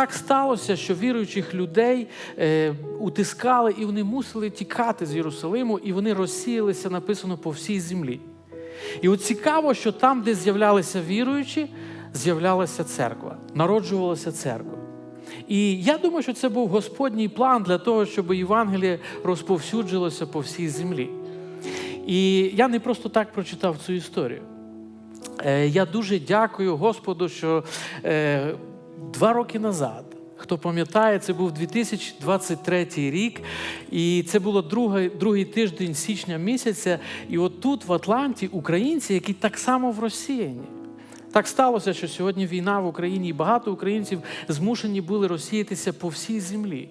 так сталося, що віруючих людей е, утискали і вони мусили тікати з Єрусалиму, і вони розсіялися, написано, по всій землі. І от цікаво, що там, де з'являлися віруючі, з'являлася церква, народжувалася церква. І я думаю, що це був Господній план для того, щоб Євангеліє розповсюджилося по всій землі. І я не просто так прочитав цю історію. Е, Я дуже дякую Господу, що е, два роки назад, хто пам'ятає, це був 2023 рік, і це було другий, другий тиждень січня місяця. І от тут, в Атланті, українці, які так само в розсіяні. Так сталося, що сьогодні війна в Україні, і багато українців змушені були розсіятися по всій землі.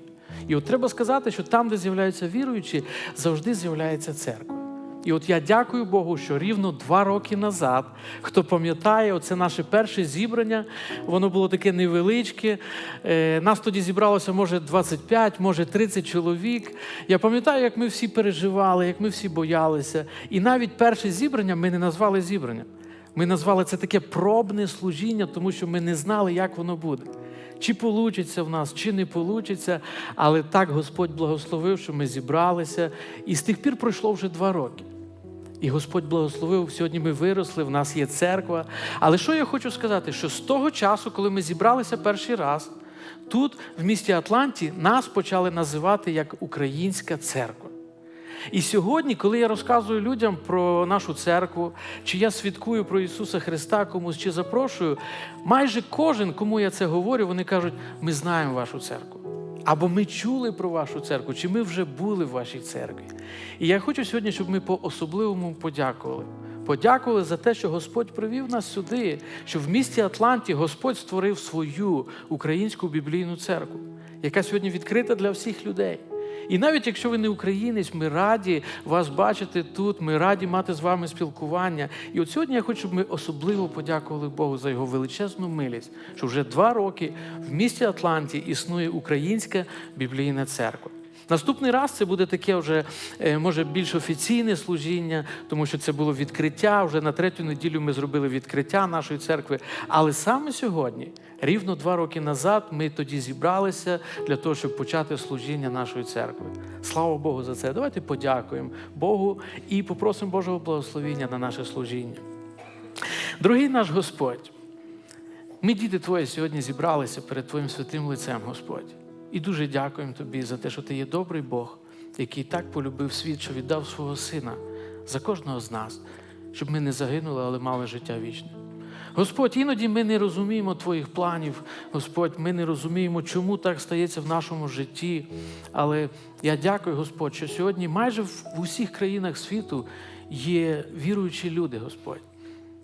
І от треба сказати, що там, де з'являються віруючі, завжди з'являється церква. І от я дякую Богу, що рівно два роки назад, хто пам'ятає, оце наше перше зібрання, воно було таке невеличке. Е, Нас тоді зібралося, може, 25, може 30 чоловік. Я пам'ятаю, як ми всі переживали, як ми всі боялися. І навіть перше зібрання ми не назвали зібранням. Ми назвали це таке пробне служіння, тому що ми не знали, як воно буде. Чи получиться в нас, чи не получиться, але так Господь благословив, що ми зібралися, і з тих пір пройшло вже два роки. І Господь благословив. Сьогодні ми виросли, в нас є церква. Але що я хочу сказати? Що з того часу, коли ми зібралися перший раз, тут, в місті Атланті, нас почали називати як Українська церква. І сьогодні, коли я розказую людям про нашу церкву, чи я свідкую про Ісуса Христа комусь, чи запрошую, майже кожен, кому я це говорю, вони кажуть, ми знаємо вашу церкву. Або ми чули про вашу церкву, чи ми вже були в вашій церкві. І я хочу сьогодні, щоб ми по-особливому подякували. Подякували за те, що Господь привів нас сюди, що в місті Атланті Господь створив свою українську біблійну церкву, яка сьогодні відкрита для всіх людей. І навіть якщо ви не українець, ми раді вас бачити тут, ми раді мати з вами спілкування. І от сьогодні я хочу, щоб ми особливо подякували Богу за його величезну милість, що вже два роки в місті Атланті існує українська біблійна церква. Наступний раз це буде таке вже е, може більш офіційне служіння, тому що це було відкриття. Вже на третю неділю ми зробили відкриття нашої церкви. Але саме сьогодні, рівно два роки назад, ми тоді зібралися для того, щоб почати служіння нашої церкви. Слава Богу за це. Давайте подякуємо Богу і попросимо Божого благословення на наше служіння. Дорогий наш Господь, ми, діти Твої, сьогодні зібралися перед Твоїм святим лицем, Господь. І дуже дякуємо Тобі за те, що Ти є добрий Бог, який так полюбив світ, що віддав свого Сина за кожного з нас, щоб ми не загинули, але мали життя вічне. Господь, іноді ми не розуміємо Твоїх планів, Господь, ми не розуміємо, чому так стається в нашому житті. Але я дякую, Господь, що сьогодні майже в усіх країнах світу є віруючі люди, Господь,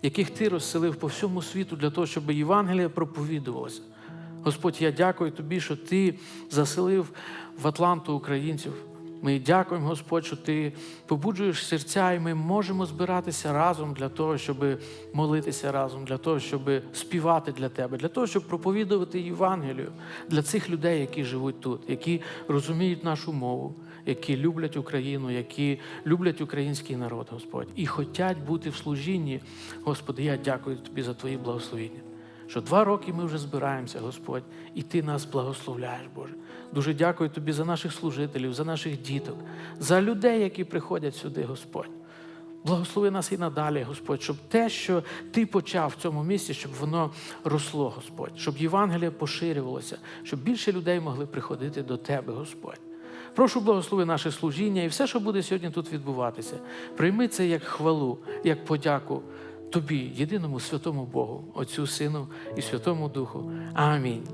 яких Ти розселив по всьому світу для того, щоб Євангелія проповідувалося. Господь, я дякую Тобі, що Ти заселив в Атланту українців. Ми дякуємо, Господь, що Ти побуджуєш серця, і ми можемо збиратися разом для того, щоб молитися разом, для того, щоб співати для Тебе, для того, щоб проповідувати Євангелію для цих людей, які живуть тут, які розуміють нашу мову, які люблять Україну, які люблять український народ, Господь, і хочуть бути в служінні. Господи, я дякую Тобі за Твої благословення що два роки ми вже збираємося, Господь, і Ти нас благословляєш, Боже. Дуже дякую Тобі за наших служителів, за наших діток, за людей, які приходять сюди, Господь. Благослови нас і надалі, Господь, щоб те, що Ти почав в цьому місці, щоб воно росло, Господь, щоб Євангеліє поширювалося, щоб більше людей могли приходити до Тебе, Господь. Прошу благослови наше служіння і все, що буде сьогодні тут відбуватися. Прийми це як хвалу, як подяку Тобі, єдиному святому Богу, Отцю Сину і Святому Духу. Амінь.